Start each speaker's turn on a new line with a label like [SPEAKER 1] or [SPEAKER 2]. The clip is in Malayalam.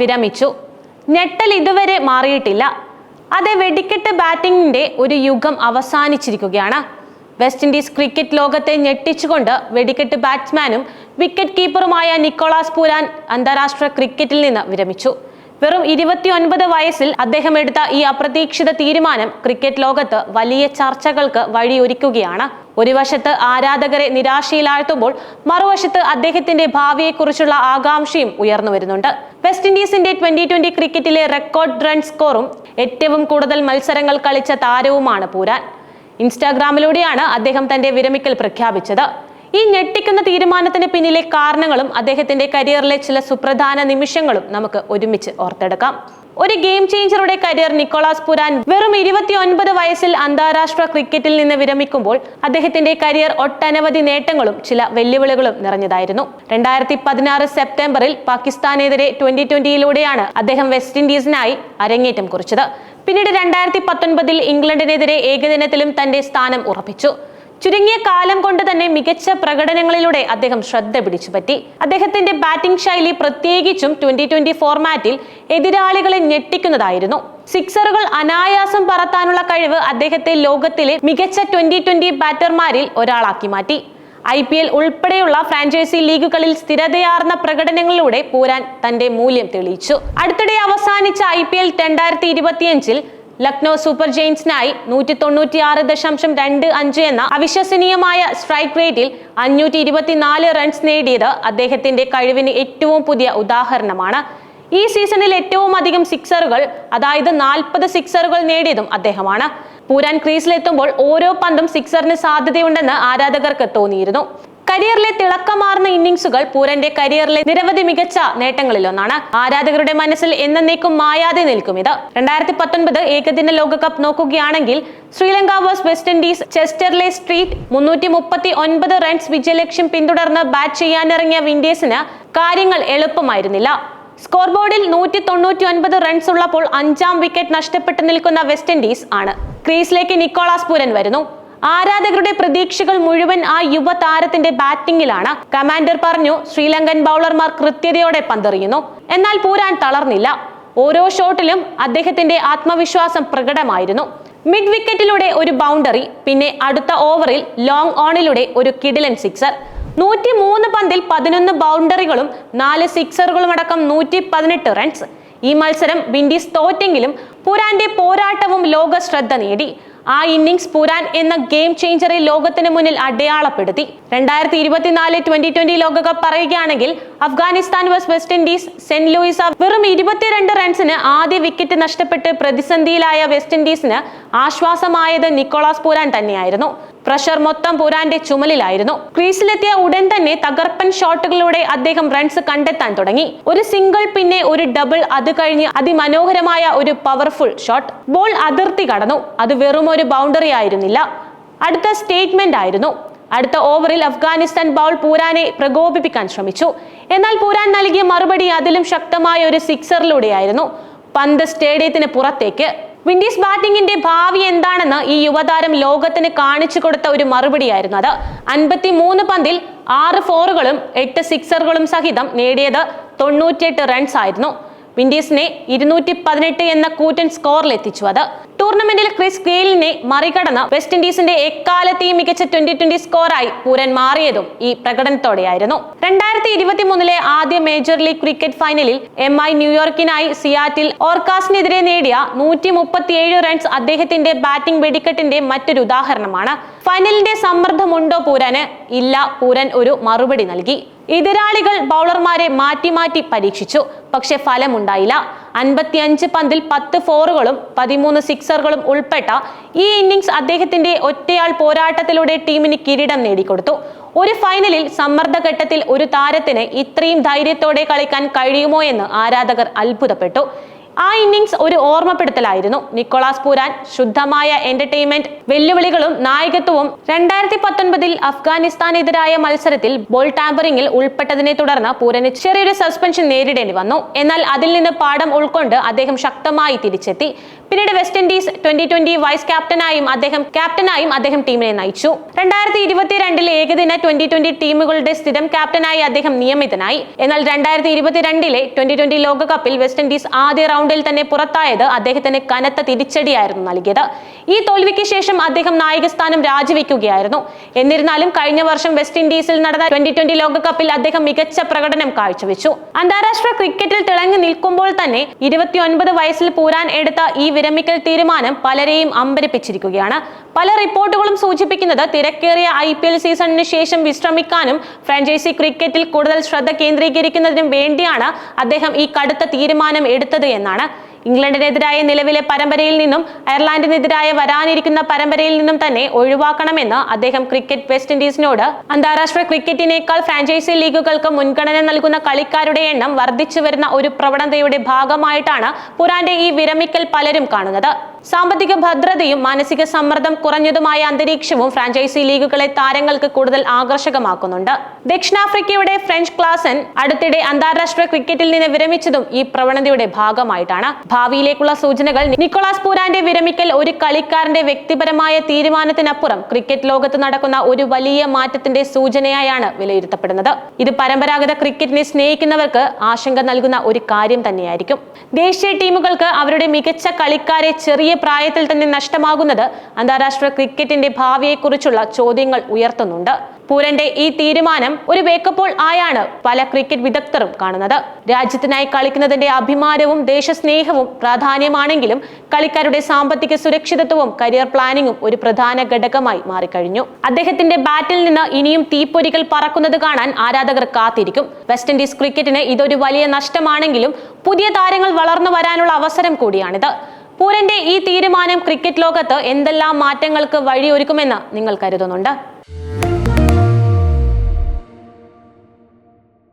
[SPEAKER 1] വിരമിച്ചു. ഞെട്ടൽ ഇതുവരെ മാറിയിട്ടില്ല. അതെ വെടിക്കെട്ട് ബാറ്റിംഗിന്റെ ഒരു യുഗം അവസാനിച്ചിരിക്കുകയാണ്. വെസ്റ്റ് ഇൻഡീസ് ക്രിക്കറ്റ് ലോകത്തെ ഞെട്ടിച്ചുകൊണ്ട് വെടിക്കെട്ട് ബാറ്റ്സ്മാനും വിക്കറ്റ് കീപ്പറുമായ നിക്കോളാസ് പൂരാൻ അന്താരാഷ്ട്ര ക്രിക്കറ്റിൽ നിന്ന് വിരമിച്ചു. വെറും ഇരുപത്തിയൊൻപത് വയസ്സിൽ അദ്ദേഹം എടുത്ത ഈ അപ്രതീക്ഷിത തീരുമാനം ക്രിക്കറ്റ് ലോകത്ത് വലിയ ചർച്ചകൾക്ക് വഴിയൊരുക്കുകയാണ്. ഒരു വശത്ത് ആരാധകരെ നിരാശയിലാഴ്ത്തുമ്പോൾ മറുവശത്ത് അദ്ദേഹത്തിന്റെ ഭാവിയെക്കുറിച്ചുള്ള ആകാംക്ഷയും ഉയർന്നു വരുന്നുണ്ട്. വെസ്റ്റ് ഇൻഡീസിന്റെ ട്വന്റി ട്വന്റി ക്രിക്കറ്റിലെ റെക്കോർഡ് റൺ സ്കോറും ഏറ്റവും കൂടുതൽ മത്സരങ്ങൾ കളിച്ച താരവുമാണ് പൂരാൻ. ഇൻസ്റ്റാഗ്രാമിലൂടെയാണ് അദ്ദേഹം തന്റെ വിരമിക്കൽ പ്രഖ്യാപിച്ചത്. ഈ ഞെട്ടിക്കുന്ന തീരുമാനത്തിന് പിന്നിലെ കാരണങ്ങളും അദ്ദേഹത്തിന്റെ കരിയറിലെ ചില സുപ്രധാന നിമിഷങ്ങളും നമുക്ക് ഒരുമിച്ച് ഓർത്തെടുക്കാം. ഒരു ഗെയിം ചേഞ്ചറുടെ കരിയർ നിക്കോളാസ് പുരാൻ വെറും ഇരുപത്തിയൊൻപത് വയസ്സിൽ അന്താരാഷ്ട്ര ക്രിക്കറ്റിൽ നിന്ന് വിരമിക്കുമ്പോൾ അദ്ദേഹത്തിന്റെ കരിയർ ഒട്ടനവധി നേട്ടങ്ങളും ചില വെല്ലുവിളികളും നിറഞ്ഞതായിരുന്നു. രണ്ടായിരത്തി പതിനാറ് സെപ്റ്റംബറിൽ പാകിസ്ഥാനെതിരെ ട്വന്റി ട്വന്റിയിലൂടെയാണ് അദ്ദേഹം വെസ്റ്റ് ഇൻഡീസിനായി അരങ്ങേറ്റം കുറിച്ചത്. പിന്നീട് രണ്ടായിരത്തി പത്തൊൻപതിൽ ഇംഗ്ലണ്ടിനെതിരെ ഏകദിനത്തിലും തന്റെ സ്ഥാനം ഉറപ്പിച്ചു. ചുരുങ്ങിയ കാലം കൊണ്ട് തന്നെ മികച്ച പ്രകടനങ്ങളിലൂടെ അദ്ദേഹം ശ്രദ്ധ പിടിച്ചുപറ്റി. അദ്ദേഹത്തിന്റെ ബാറ്റിംഗ് ശൈലി പ്രത്യേകിച്ചും ട്വന്റി ട്വന്റി ഫോർമാറ്റിൽ എതിരാളികളെ ഞെട്ടിക്കുന്നതായിരുന്നു. സിക്സറുകൾ അനായാസം പറത്താനുള്ള കഴിവ് അദ്ദേഹത്തെ ലോകത്തിലെ മികച്ച ട്വന്റി ട്വന്റി ബാറ്റർമാരിൽ ഒരാളാക്കി മാറ്റി. ഐ പി എൽ ഉൾപ്പെടെയുള്ള ഫ്രാഞ്ചൈസി ലീഗുകളിൽ സ്ഥിരതയാർന്ന പ്രകടനങ്ങളിലൂടെ പൂരാൻ തന്റെ മൂല്യം തെളിയിച്ചു. അടുത്തിടെ അവസാനിച്ച ഐ പി എൽ രണ്ടായിരത്തി ഇരുപത്തിയഞ്ചിൽ ലക്നോ സൂപ്പർ ജെയിൻസിനായി നൂറ്റി തൊണ്ണൂറ്റി ആറ് ദശാംശം രണ്ട് അഞ്ച് എന്ന അവിശ്വസനീയമായ സ്ട്രൈക്ക് റേറ്റിൽ അഞ്ഞൂറ്റി ഇരുപത്തിനാല് റൺസ് നേടിയത് അദ്ദേഹത്തിന്റെ കഴിവിന് ഏറ്റവും പുതിയ ഉദാഹരണമാണ്. ഈ സീസണിൽ ഏറ്റവും അധികം സിക്സറുകൾ അതായത് നാൽപ്പത് സിക്സറുകൾ നേടിയതും അദ്ദേഹമാണ്. പൂരാൻ ക്രീസിലെത്തുമ്പോൾ ഓരോ പന്തും സിക്സറിന് സാധ്യതയുണ്ടെന്ന് ആരാധകർക്ക് തോന്നിയിരുന്നു. കരിയറിലെ തിളക്കമാർന്ന ഇന്നിങ്സുകൾ പൂരന്റെ കരിയറിലെ നിരവധി മികച്ച നേട്ടങ്ങളിലൊന്നാണ്. ആരാധകരുടെ മനസ്സിൽ എന്നേക്കും മായാതെ നിൽക്കും ഇത്. രണ്ടായിരത്തി പത്തൊൻപത് ഏകദിന ലോകകപ്പ് നോക്കുകയാണെങ്കിൽ Sri Lanka versus West Indies Chester-le-Street മുന്നൂറ്റി മുപ്പത്തി ഒൻപത് റൺസ് വിജയലക്ഷ്യം പിന്തുടർന്ന് ബാറ്റ് ചെയ്യാനിറങ്ങിയ വിൻഡീസിന് കാര്യങ്ങൾ എളുപ്പമായിരുന്നില്ല. സ്കോർ ബോർഡിൽ നൂറ്റി തൊണ്ണൂറ്റി ഒൻപത് റൺസ് ഉള്ളപ്പോൾ അഞ്ചാം വിക്കറ്റ് നഷ്ടപ്പെട്ടു നിൽക്കുന്ന വെസ്റ്റ് ഇൻഡീസ് ആണ്. ക്രീസിലേക്ക് നിക്കോളാസ് പൂരൻ വരുന്നു. ആരാധകരുടെ പ്രതീക്ഷകൾ മുഴുവൻ ആ യുവതാരത്തിന്റെ ബാറ്റിംഗിലാണ്. കമാൻഡർ പറഞ്ഞു ശ്രീലങ്കൻ ബൗളർമാർ കൃത്യതയോടെ പന്തെറിയുന്നു. എന്നാൽ പൂരാൻ തളർന്നില്ല. ഓരോ ഷോട്ടിലും അദ്ദേഹത്തിന്റെ ആത്മവിശ്വാസം പ്രകടമായിരുന്നു. മിഡ് വിക്കറ്റിലൂടെ ഒരു ബൗണ്ടറി പിന്നെ അടുത്ത ഓവറിൽ ലോങ് ഓണിലൂടെ ഒരു കിഡിലൻ സിക്സർ. നൂറ്റി മൂന്ന് പന്തിൽ പതിനൊന്ന് ബൗണ്ടറികളും നാല് സിക്സറുകളും അടക്കം നൂറ്റി പതിനെട്ട് റൺസ്. ഈ മത്സരം വിൻഡീസ് തോറ്റെങ്കിലും പുരാന്റെ പോരാട്ടവും ലോക ശ്രദ്ധ നേടി. ആ ഇന്നിംഗ്സ് പുരാൻ എന്ന ഗെയിം ചേഞ്ചറെ ലോകത്തിന് മുന്നിൽ അടയാളപ്പെടുത്തി. രണ്ടായിരത്തി ഇരുപത്തിനാല് ട്വന്റി ട്വന്റി ലോകകപ്പ് പറയുകയാണെങ്കിൽ Afghanistan versus West Indies saint Lucia വെറും ഇരുപത്തിരണ്ട് റൺസിന് ആദ്യ വിക്കറ്റ് നഷ്ടപ്പെട്ട് പ്രതിസന്ധിയിലായ വെസ്റ്റ് ഇൻഡീസിന് ആശ്വാസമായത് നിക്കോളാസ് പുരാൻ തന്നെയായിരുന്നു. പ്രഷർ മൊത്തം പുരാന്റെ ചുമലിലായിരുന്നു. ക്രീസിലെത്തിയ ഉടൻ തന്നെ തകർപ്പൻ ഷോട്ടുകളിലൂടെ അദ്ദേഹം റൺസ് കണ്ടെത്താൻ തുടങ്ങി. ഒരു സിംഗിൾ പിന്നെ ഒരു ഡബിൾ അത് കഴിഞ്ഞ് അതിമനോഹരമായ ഒരു പവർഫുൾ ഷോട്ട്. ബോൾ അതിർത്തി കടന്നു. അത് വെറും ഒരു ബൗണ്ടറി ആയിരുന്നില്ല. അടുത്ത സ്റ്റേറ്റ്മെന്റ് ആയിരുന്നു. അടുത്ത ഓവറിൽ അഫ്ഗാനിസ്ഥാൻ ബൗൾ പൂരാനെ പ്രകോപിപ്പിക്കാൻ ശ്രമിച്ചു. എന്നാൽ പൂരാൻ നൽകിയ മറുപടി അതിലും ശക്തമായ ഒരു സിക്സറിലൂടെയായിരുന്നു. പന്ത് സ്റ്റേഡിയത്തിന് പുറത്തേക്ക്. വിൻഡീസ് ബാറ്റിംഗിന്റെ ഭാവി എന്താണെന്ന് ഈ യുവതാരം ലോകത്തിന് കാണിച്ചു കൊടുത്ത ഒരു മറുപടിയായിരുന്നു അത്. അൻപത്തി മൂന്ന് പന്തിൽ ആറ് ഫോറുകളും എട്ട് സിക്സറുകളും സഹിതം നേടിയത് തൊണ്ണൂറ്റിയെട്ട് റൺസ് ആയിരുന്നു വിൻഡീസിനെ ഇരുന്നൂറ്റി പതിനെട്ട് എന്ന കൂറ്റൻ സ്കോറിൽ എത്തിച്ചു അത്. ടൂർണമെന്റിൽ ക്രിസ് ഗെയിലിനെ മറികടന്ന് വെസ്റ്റ് ഇൻഡീസിന്റെ എക്കാലത്തെയും മികച്ച ട്വന്റി ട്വന്റി സ്കോറായി പൂരൻ മാറിയതും ഈ പ്രകടനത്തോടെയായിരുന്നു. രണ്ടായിരത്തി ഇരുപത്തി മൂന്നിലെ ആദ്യ മേജർ ലീഗ് ക്രിക്കറ്റ് ഫൈനലിൽ എം ഐ ന്യൂയോർക്കിനായി സിയാറ്റിൽ ഓർക്കാസിനെതിരെ നേടിയ നൂറ്റി മുപ്പത്തിയേഴ് റൺസ് അദ്ദേഹത്തിന്റെ ബാറ്റിംഗ് വെടിക്കെട്ടിന്റെ മറ്റൊരു ഉദാഹരണമാണ്. ഫൈനലിന്റെ സമ്മർദ്ദമുണ്ടോ പൂരന്? ഇല്ല പൂരൻ ഒരു മറുപടി നൽകി. എതിരാളികൾ ബൗളർമാരെ മാറ്റി മാറ്റി പരീക്ഷിച്ചു. പക്ഷെ ഫലമുണ്ടായില്ല. അൻപത്തിയഞ്ച് പന്തിൽ പത്ത് ഫോറുകളും പതിമൂന്ന് സിക്സറുകളും ഉൾപ്പെട്ട ഈ ഇന്നിംഗ്സ് അദ്ദേഹത്തിന്റെ ഒറ്റയാൾ പോരാട്ടത്തിലൂടെ ടീമിന് കിരീടം നേടിക്കൊടുത്തു. ഒരു ഫൈനലിൽ സമ്മർദ്ദഘട്ടത്തിൽ ഒരു താരത്തിന് ഇത്രയും ധൈര്യത്തോടെ കളിക്കാൻ കഴിയുമോ എന്ന് ആരാധകർ അത്ഭുതപ്പെട്ടു. ആ ഇന്നിങ്സ് ഒരു ഓർമ്മപ്പെടുത്തലായിരുന്നു. നിക്കോളാസ് പൂരാൻ ശുദ്ധമായ എന്റർടൈൻമെന്റ് വെല്ലുവിളികളും നായകത്വവും രണ്ടായിരത്തി പത്തൊൻപതിൽ അഫ്ഗാനിസ്ഥാനെതിരായ മത്സരത്തിൽ ബോൾ ടാമ്പറിംഗിൽ ഉൾപ്പെട്ടതിനെ തുടർന്ന് പൂരന് ചെറിയൊരു സസ്പെൻഷൻ നേരിടേണ്ടി വന്നു. എന്നാൽ അതിൽ നിന്ന് പാഠം ഉൾക്കൊണ്ട് അദ്ദേഹം ശക്തമായി തിരിച്ചെത്തി. പിന്നീട് West Indies twenty twenty vice ക്യാപ്റ്റനായും അദ്ദേഹം ക്യാപ്റ്റനായും അദ്ദേഹം ടീമിനെ നയിച്ചു. രണ്ടായിരത്തി ഇരുപത്തിരണ്ടിൽ ഏകദിന ട്വന്റി ട്വന്റി ടീമുകളുടെ സ്ഥിരം ക്യാപ്റ്റനായി അദ്ദേഹം നിയമിതനായി. എന്നാൽ രണ്ടായിരത്തി ഇരുപത്തിരണ്ടിലെ ട്വന്റി ട്വന്റി ലോകകപ്പിൽ വെസ്റ്റ് ഇൻഡീസ് ആദ്യ റൗണ്ടിൽ തന്നെ പുറത്തായത് അദ്ദേഹത്തിന് കനത്ത തിരിച്ചടിയായിരുന്നു നൽകിയത്. ഈ തോൽവിക്ക് ശേഷം അദ്ദേഹം നായകസ്ഥാനം രാജിവെക്കുകയായിരുന്നു. എന്നിരുന്നാലും കഴിഞ്ഞ വർഷം വെസ്റ്റ് ഇൻഡീസിൽ നടന്ന ട്വന്റി ട്വന്റി ലോകകപ്പിൽ അദ്ദേഹം മികച്ച പ്രകടനം കാഴ്ചവെച്ചു. അന്താരാഷ്ട്ര ക്രിക്കറ്റിൽ തിളങ്ങി നിൽക്കുമ്പോൾ തന്നെ ഇരുപത്തിയൊൻപത് വയസ്സിൽ പൂരാൻ എടുത്ത ഈ വിരമിക്കൽ തീരുമാനം പലരെയും അമ്പരിപ്പിച്ചിരിക്കുകയാണ്. പല റിപ്പോർട്ടുകളും സൂചിപ്പിക്കുന്നത് തിരക്കേറിയ ഐ പി എൽ സീസണിന് ശേഷം വിശ്രമിക്കാനും ഫ്രാഞ്ചൈസി ക്രിക്കറ്റിൽ കൂടുതൽ ശ്രദ്ധ കേന്ദ്രീകരിക്കുന്നതിനും വേണ്ടിയാണ് അദ്ദേഹം ഈ കടുത്ത തീരുമാനം എടുത്തത് എന്നാണ്. i ഇംഗ്ലണ്ടിനെതിരായ നിലവിലെ പരമ്പരയിൽ നിന്നും അയർലാൻഡിനെതിരായ വരാനിരിക്കുന്ന പരമ്പരയിൽ നിന്നും തന്നെ ഒഴിവാക്കണമെന്ന് അദ്ദേഹം ക്രിക്കറ്റ് വെസ്റ്റ് ഇൻഡീസിനോട് അന്താരാഷ്ട്ര ക്രിക്കറ്റിനേക്കാൾ ഫ്രാഞ്ചൈസി ലീഗുകൾക്ക് മുൻഗണന നൽകുന്ന കളിക്കാരുടെ എണ്ണം വർദ്ധിച്ചു വരുന്ന ഒരു പ്രവണതയുടെ ഭാഗമായിട്ടാണ് പുരാന്റെ ഈ വിരമിക്കൽ പലരും കാണുന്നത്. സാമ്പത്തിക ഭദ്രതയും മാനസിക സമ്മർദ്ദം കുറഞ്ഞതുമായ അന്തരീക്ഷവും ഫ്രാഞ്ചൈസി ലീഗുകളെ താരങ്ങൾക്ക് കൂടുതൽ ആകർഷകമാക്കുന്നുണ്ട്. ദക്ഷിണാഫ്രിക്കയുടെ ഫ്രഞ്ച് ക്ലാസൻ അടുത്തിടെ അന്താരാഷ്ട്ര ക്രിക്കറ്റിൽ നിന്ന് വിരമിച്ചതും ഈ പ്രവണതയുടെ ഭാഗമായിട്ടാണ്. ഭാവിയിലേക്കുള്ള സൂചനകൾ നിക്കോളാസ് പൂരാന്റെ വിരമിക്കൽ ഒരു കളിക്കാരന്റെ വ്യക്തിപരമായ തീരുമാനത്തിനപ്പുറം ക്രിക്കറ്റ് ലോകത്ത് നടക്കുന്ന ഒരു വലിയ മാറ്റത്തിന്റെ സൂചനയായാണ് വിലയിരുത്തപ്പെടുന്നത്. ഇത് പരമ്പരാഗത ക്രിക്കറ്റിനെ സ്നേഹിക്കുന്നവർക്ക് ആശങ്ക നൽകുന്ന ഒരു കാര്യം തന്നെയായിരിക്കും. ദേശീയ ടീമുകൾക്ക് അവരുടെ മികച്ച കളിക്കാരെ ചെറിയ പ്രായത്തിൽ തന്നെ നഷ്ടമാകുന്നത് അന്താരാഷ്ട്ര ക്രിക്കറ്റിന്റെ ഭാവിയെക്കുറിച്ചുള്ള ചോദ്യങ്ങൾ ഉയർത്തുന്നുണ്ട്. പൂരന്റെ ഈ തീരുമാനം ഒരു വേക്കപ്പോൾ ആയാണ് പല ക്രിക്കറ്റ് വിദഗ്ധരും കാണുന്നത്. രാജ്യത്തിനായി കളിക്കുന്നതിന്റെ അഭിമാനവും ദേശസ്നേഹവും പ്രാധാന്യമാണെങ്കിലും കളിക്കാരുടെ സാമ്പത്തിക സുരക്ഷിതത്വവും കരിയർ പ്ലാനിങ്ങും ഒരു പ്രധാന ഘടകമായി മാറിക്കഴിഞ്ഞു. അദ്ദേഹത്തിന്റെ ബാറ്റിൽ നിന്ന് ഇനിയും തീപ്പൊരികൾ പറക്കുന്നത് കാണാൻ ആരാധകർ കാത്തിരിക്കും. വെസ്റ്റ് ഇൻഡീസ് ക്രിക്കറ്റിന് ഇതൊരു വലിയ നഷ്ടമാണെങ്കിലും പുതിയ താരങ്ങൾ വളർന്നു വരാനുള്ള അവസരം കൂടിയാണിത്. പൂരന്റെ ഈ തീരുമാനം ക്രിക്കറ്റ് ലോകത്ത് എന്തെല്ലാം മാറ്റങ്ങൾക്ക് വഴിയൊരുക്കുമെന്ന് നിങ്ങൾ കരുതുന്നുണ്ട്?